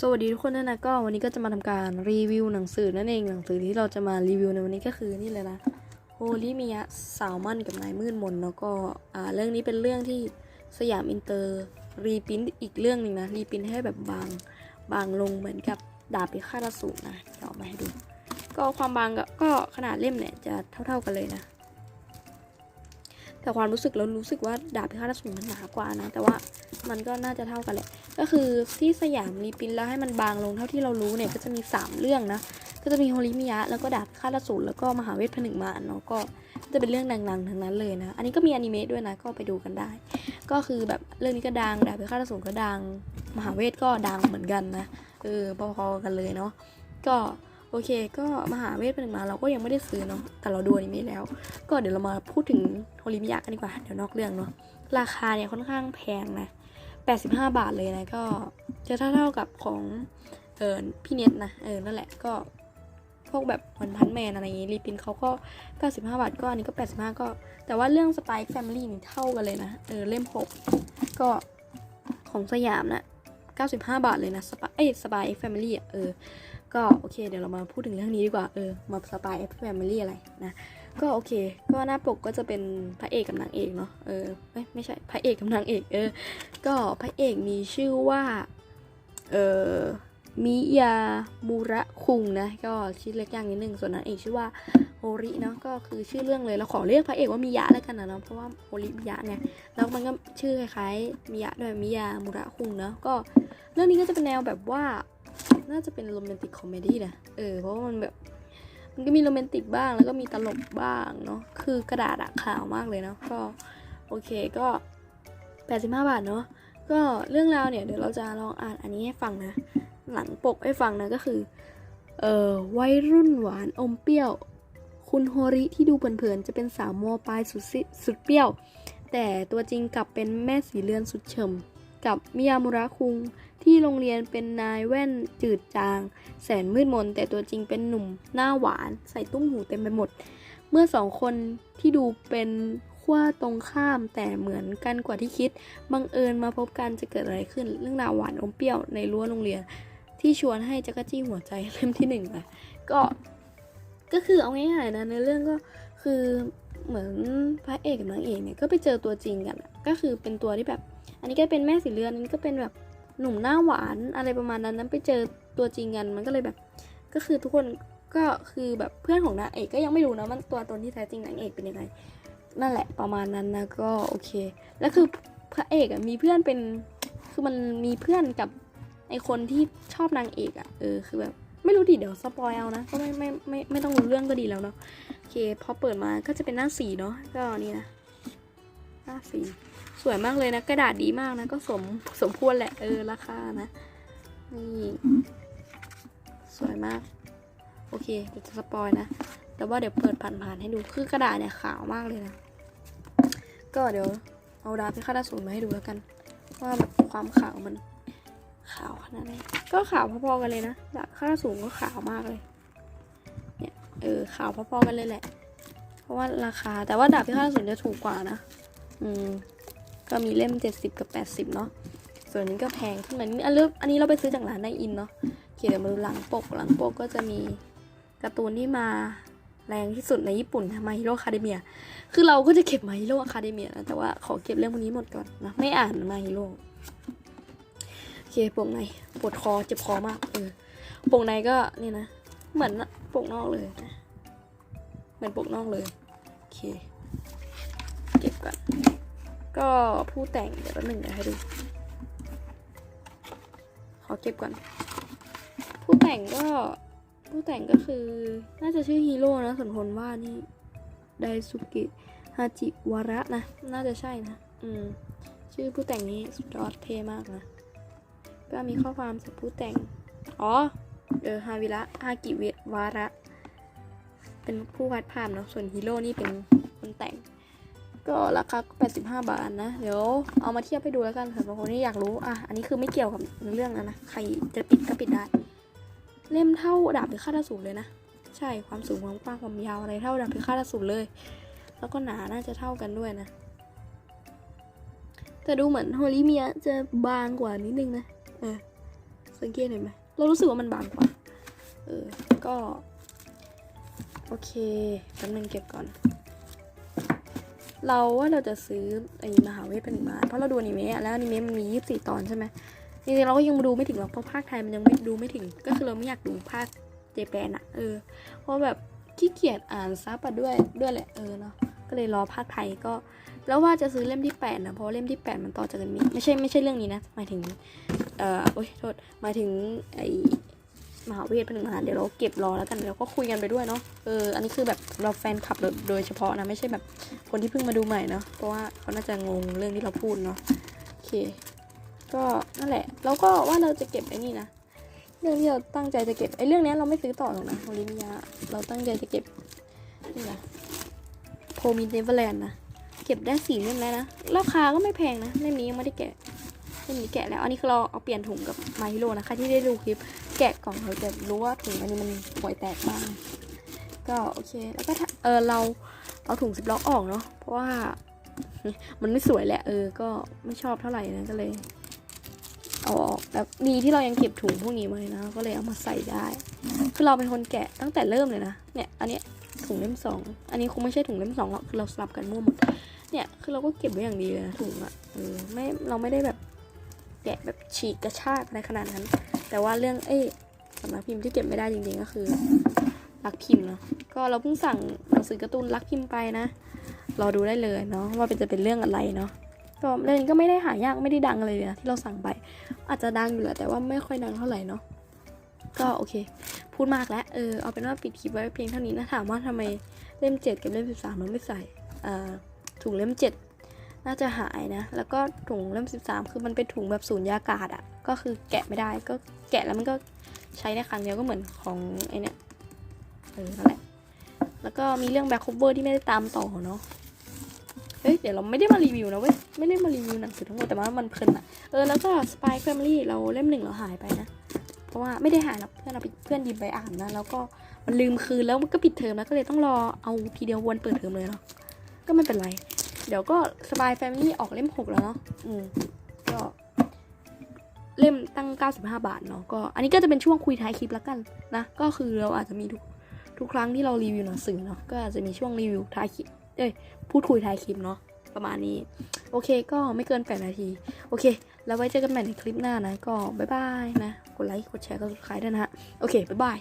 สวัสดีทุกคนด้วยนะก็วันนี้ก็จะมาทำการรีวิวหนังสือนั่นเองหนังสือที่เราจะมารีวิวในวันนี้ก็คือนี่เลยนะโฮลิมิยะสาวมั่นกับนายมืดมนแล้วก็อ่าเรื่องนี้เป็นเรื่องที่สยามอินเตอร์รีพินอีกเรื่องหนึ่งนะรีพินให้แบบบางบางลงเหมือนกับดาบพิฆาตอสูรนะเดี๋ยวเอามาให้ดู ก็ความบางก็ก็ขนาดเล่มเนี่ยจะเท่า ๆกันเลยนะ แต่ความรู้สึกเรารู้สึกว่าดาบพิฆาตอสูรมันหนากว่านะ แต่ว่ามันก็น่าจะเท่ากันแหละ ก็คือที่สยามรีปินท์แล้วให้มันบางลงเท่าที่เรารู้เนี่ยก็จะมี 3 เรื่องนะ ก็จะมีโฮลิมิยะ แล้วก็ดาบพิฆาตอสูรแล้วก็มหาเวทผนึกมารเนาะก็จะเป็นเรื่องดังๆทั้งนั้นเลยนะ อันนี้ก็มีอนิเมะด้วยนะก็ไปดูกันได้ ก็คือแบบเรื่องนี้ก็ดังดาบพิฆาตอสูรก็ดัง มหาเวทก็ดังเหมือนกันนะเออพอๆกันเลยเนาะก็ โอเค ก็มหาเวทผนึกมาเราก็ยังไม่ได้ซื้อเนาะแต่เราดูอนิเมะแล้ว ก็เดี๋ยวเรามาพูดถึงโฮลิมิยะกันดีกว่าเดี๋ยวนอกเรื่องเนาะราคาเนี่ยค่อนข้างแพงนะ85 บาทเลยนะก็จะเท่าเท่ากับของเออพี่เน็ตนะเออนั่นแหละก็พวกแบบวันพันแมนอะไรอย่างงี้รีพินเขาก็ 95 บาทก็อันนี้ก็ 85 ก็ แต่ว่าเรื่อง Spike Family นี่เท่ากันเลยนะเออเล่ม 6 ก็ของสยามนะ95 บาทเลยนะสปาเอ้ยสปายแฟมิลี่อะเออ ก็โอเคเดี๋ยวเรามาพูดถึงเรื่องนี้ดีกว่าเออมาสปายแอปแฟมิลี่อะไรนะก็โอเค ก็หน้าปกก็จะเป็นพระเอกกับนางเอกเนาะเออไม่ไม่ใช่พระเอกกับนางเอกเออก็พระเอกมีชื่อว่าเออมิยามูระคุงนะก็ชื่อเล็กอย่างนิดนึงส่วนนางเอกชื่อว่าโฮริเนาะก็คือชื่อเรื่องเลยเราขอเรียกพระเอกว่ามิยะแล้วกันนะเนาะเพราะว่าโฮริมิยะเนี่ยแล้วมันก็ชื่อคล้ายๆมิยะด้วยมิยามูระคุงเนาะก็เรื่องนี้ก็จะเป็นแนวแบบว่า น่าจะเป็นโรแมนติกคอมเมดี้นะ เออ เพราะว่ามันแบบ มันก็มีโรแมนติกบ้าง แล้วก็มีตลกบ้างเนาะ คือกระดาษอะขาวมากเลยเนาะ ก็ โอเคก็ 85 บาทเนาะ ก็เรื่องราวเนี่ย เดี๋ยวเราจะลองอ่านอันนี้ให้ฟังนะ หลังปกให้ฟังนะก็คือ เอ่อ วัยรุ่นหวานอมเปรี้ยว คุณโฮริที่ดูเผินๆ จะเป็นสาวมอปลายสุดสิสุดเปรี้ยว แต่ตัวจริงกลับเป็นแม่สีเลือนสุดเฉม กับมิยามุระคุง ที่โรงเรียนเป็นนายแว่นจืดจาง แสนมืดมน แต่ตัวจริงเป็นหนุ่มหน้าหวานใส่ตุ้มหูเต็มไปหมด เมื่อสองคนที่ดูเป็นขั้วตรงข้ามแต่เหมือนกันกว่าที่คิด บังเอิญมาพบกันจะเกิดอะไรขึ้น เรื่องราวหวานอมเปรี้ยวในรั้วโรงเรียน ที่ชวนให้จักรจี้หัวใจเล่มที่หนึ่งนะก็ ก็คือเอาง่ายๆนะในเรื่องก็คือ เหมือนพระเอกกับนางเอกเนี่ยก็ไปเจอตัวจริงกันก็คือเป็นตัวที่แบบ อันนี้ก็เป็นแม่สีเรือนอันนี้ก็เป็นแบบหนุ่มหน้าหวานอะไรประมาณนั้นนั้นไปเจอตัวจริงกันมันก็เลยแบบ ก็คือทุกคนก็คือแบบเพื่อนของนางเอกก็ยังไม่รู้นะมันตัวตนที่แท้จริงนางเอกเป็นยังไงนั่นแหละประมาณนั้นนะก็โอเค แล้วคือพระเอกอะมีเพื่อนเป็นคือมันมีเพื่อนกับไอคนที่ชอบนางเอกอะเออคือแบบไม่รู้ดิเดี๋ยวสปอยเอานะก็ไม่ไม่ไม่ไม่ต้องรู้เรื่องก็ดีแล้วเนาะ เคพอเปิดมาก็จะเป็นหน้าสีเนาะก็นี่นะหน้าสีสวยมากเลยนะ กระดาษดีมากนะ ก็สมสมควรแหละ เออ ราคานะนี่สวยมาก โอเคเดี๋ยวจะสปอยนะ แต่ว่าเดี๋ยวเปิดผ่านๆให้ดู คือกระดาษเนี่ยขาวมากเลยนะ ก็เดี๋ยวเอาดาบพิฆาตอสูรมาให้ดูแล้วกัน ว่าแบบความขาวมันขาวขนาดไหนก็ขาวพอๆกันเลยนะดาบพิฆาตอสูรก็ขาวมากเลย เออขาวพอๆกันเลยแหละ เพราะว่าราคาแต่ว่าดาบพิฆาตอสูรจะถูกกว่านะ อืม ก็มีเล่ม 70 กับ 80 เนาะส่วนนี้ก็แพงขึ้นมานิดนึงอันเลือกอันนี้เราไปซื้อจากร้านไดอินเนาะเคเดี๋ยวมาดูหลังปกหลังปกก็จะมีการ์ตูนที่มาแรงที่สุดในญี่ปุ่นมาฮิโร่คาเดเมีย คือเราก็จะเก็บมาฮิโร่คาเดเมียนะแต่ว่าขอเก็บเรื่องพวกนี้หมดก่อนนะ ไม่อ่านมาฮิโร่โอเคปกในปวดคอเจ็บคอมากเออปกในก็นี่นะ เหมือน ปกนอกเลยนะเหมือนปกนอกเลยโอเคเก็บก่อนก็ผู้แต่งเดี๋ยวแป๊บหนึงเดี๋ยวให้ดูขอเก็บก่อน ผู้แต่งก็ผู้แต่งก็คือ น่าจะชื่อฮีโร่นะส่วนคนว่านี่ไดสุกิฮาจิวาระนะ น่าจะใช่นะ อืม ชื่อผู้แต่งนี้สุดยอดเท่มากนะ ก็มีข้อความจากผู้แต่ง อ๋อ เออฮาวิระฮากิเววาระ เป็นผู้วาดภาพเนาะ ส่วนฮีโร่นี่เป็นคนแต่ง ก็ราคาก็85 บาทนะ เดี๋ยวเอามาเทียบให้ดูแล้วกันสำหรับคนที่อยากรู้ อะ อันนี้คือไม่เกี่ยวกับเรื่องนะนะ ใครจะปิดก็ปิดได้ เล่มเท่าดาบพิฆาตสูรเลยนะ ใช่ ความสูงความกว้างความยาวอะไรเท่าดาบพิฆาตสูรเลย แล้วก็หนาน่าจะเท่ากันด้วยนะ แต่ดูเหมือนโฮลิเมียจะบางกว่านิดนึงนะ เออสังเกตเห็นไหม เรารู้สึกว่ามันบางกว่า เออ ก็ โอเคแป๊บนึงเก็บก่อน เราว่าเราจะซื้อไอ้มหาเวทเป็นมา เพราะเราดูอนิเมะอะแล้วอนิเมะมันมียี่สิบสี่ตอนใช่ไหมจริงๆเราก็ยังดูไม่ถึงหรอกเพราะภาคไทยมันยังไม่ดูไม่ถึง ก็คือเราไม่อยากดูภาคเจแปนอะเออ เพราะแบบขี้เกียจอ่านซับอะด้วยด้วยแหละเออเนาะ ก็เลยรอภาคไทยก็ แล้วว่าจะซื้อเล่มที่แปดนะเพราะเล่มที่แปดมันต่อจากกันมีไม่ใช่ไม่ใช่เรื่องนี้นะหมายถึงเอ่อโอ๊ยโทษหมายถึงไอมหาเวทเป็นงาเดี๋ยวเราเก็บรอแล้วกันเดี๋ยวก็คุยกันไปด้วยเนาะเอออันนี้คือแบบเราแฟนคลับโดยเฉพาะนะไม่ใช่แบบคนที่เพิ่งมาดูใหม่เนาะเพราะว่าเขาน่าจะงงเรื่องที่เราพูดเนาะโอเค ก็นั่นแหละแล้วก็ว่าเราจะเก็บไอ้นี่นะเรื่องที่เราตั้งใจจะเก็บไอ้เรื่องนี้เราไม่ซื้อต่อหรอกนะโอลิมิยาเราตั้งใจจะเก็บนี่นะโพมิเนเวอร์แลนด์นะ เก็บได้สี่เล่มแล้วนะ ราคาก็ไม่แพงนะเล่มนี้ยังไม่ได้แกะเล่มนี้แกะแล้ว อันนี้คือเราเอาเปลี่ยนถุงกับมาฮิโร่นะครที่ได้ดูคลิปแกะกล่องเราจะรู้ว่าถุงอันนี้มันห่วยแตกบ้าง ก็โอเค แล้วก็เออเราเอาถุงสิบล็อกออกเนาะ เพราะว่ามันไม่สวยแหละ เออ ก็ไม่ชอบเท่าไหร่นะก็เลยเอาออกแล้วดีที่เรายังเก็บถุงพวกนี้ไว้นะ ก็เลยเอามาใส่ได้ คือเราเป็นคนแกะตั้งแต่เริ่มเลยนะ เนี่ย อันนี้ ถุงเล่มสอง อันนี้คงไม่ใช่ถุงเล่มสองหรอกคือเราสลับกันมั่วหมด เนี่ยคือเราก็เก็บไว้อย่างดีเลยนะถุงอะเออไม่เราไม่ได้แบบแกะแบบฉีกกระชากอะไรขนาดนั้น แต่ว่าเรื่องเอ้สำนักพิมพ์ที่เก็บไม่ได้จริงๆก็คือรักพิมพ์เนาะ ก็เราเพิ่งสั่งหนังสือการ์ตูนรักพิมพ์ไปนะ รอดูได้เลยเนาะว่าเป็นจะเป็นเรื่องอะไรเนาะก็เรื่องนี้ก็ไม่ได้หายากไม่ได้ดังเลยนะที่เราสั่งไป อาจจะดังอยู่แหละแต่ว่าไม่ค่อยดังเท่าไหร่เนาะก็โอเค พูดมากแล้วเออเอาเป็นว่าปิดคลิปไว้เพียงเท่านี้นะถามว่าทำไมเล่มเจ็ดกับเล่มสิบสามเราไม่ใส่อ่าถุงเล่มเจ็ดน่าจะหายนะ แล้วก็ถุงเล่ม 13 คือมันเป็นถุงแบบสูญญากาศอะ่ะ ก็คือแกะไม่ได้ก็แกะแล้วมันก็ใช้ได้ครั้งเดียวก็เหมือนของไอเนี้ยเออนั่นแหละแล้วก็มีเรื่องแบ็คโคเวอร์ที่ไม่ได้ตามต่อเนาะเฮ้ยเดี๋ยวเราไม่ได้มารีวิวนะเว้ยไม่ได้มารีวิวหนังสือทั้งหมดแต่ว่ามันเพลินอะเออแล้วก็ Spy Family เราเล่มหนึ่งเราหายไปนะ ราะว่าไม่ได้หาเพื่อนเราไปเพื่อนยิบไปอ่านนะแล้วก็มันลืมคืนแล้วมันก็ปิดเทอมแล้วก็เลยต้องรอเอาทีเดียววนเปิดเทอมเลยเนาะก็ไม่เป็นไร เดี๋ยวก็สบายแฟมิลี่ออกเล่มหกแล้วเนาะอืมก็เล่มตั้ง 95 บาทเนาะก็อันนี้ก็จะเป็นช่วงคุยท้ายคลิปแล้วกันนะก็คือเราอาจจะมีทุกทุกครั้งที่เรารีวิวหนังสือเนาะก็อาจจะมีช่วงรีวิวท้ายคลิปเอ้ยพูดคุยท้ายคลิปเนาะประมาณนี้ โอเคก็ไม่เกิน 8 นาที โอเค แล้วไว้เจอกันใหม่ในคลิปหน้านะ ก็บ๊ายบายนะ กดไลค์ กดแชร์ กด subscribe ด้วยนะฮะ โอเค บ๊ายบาย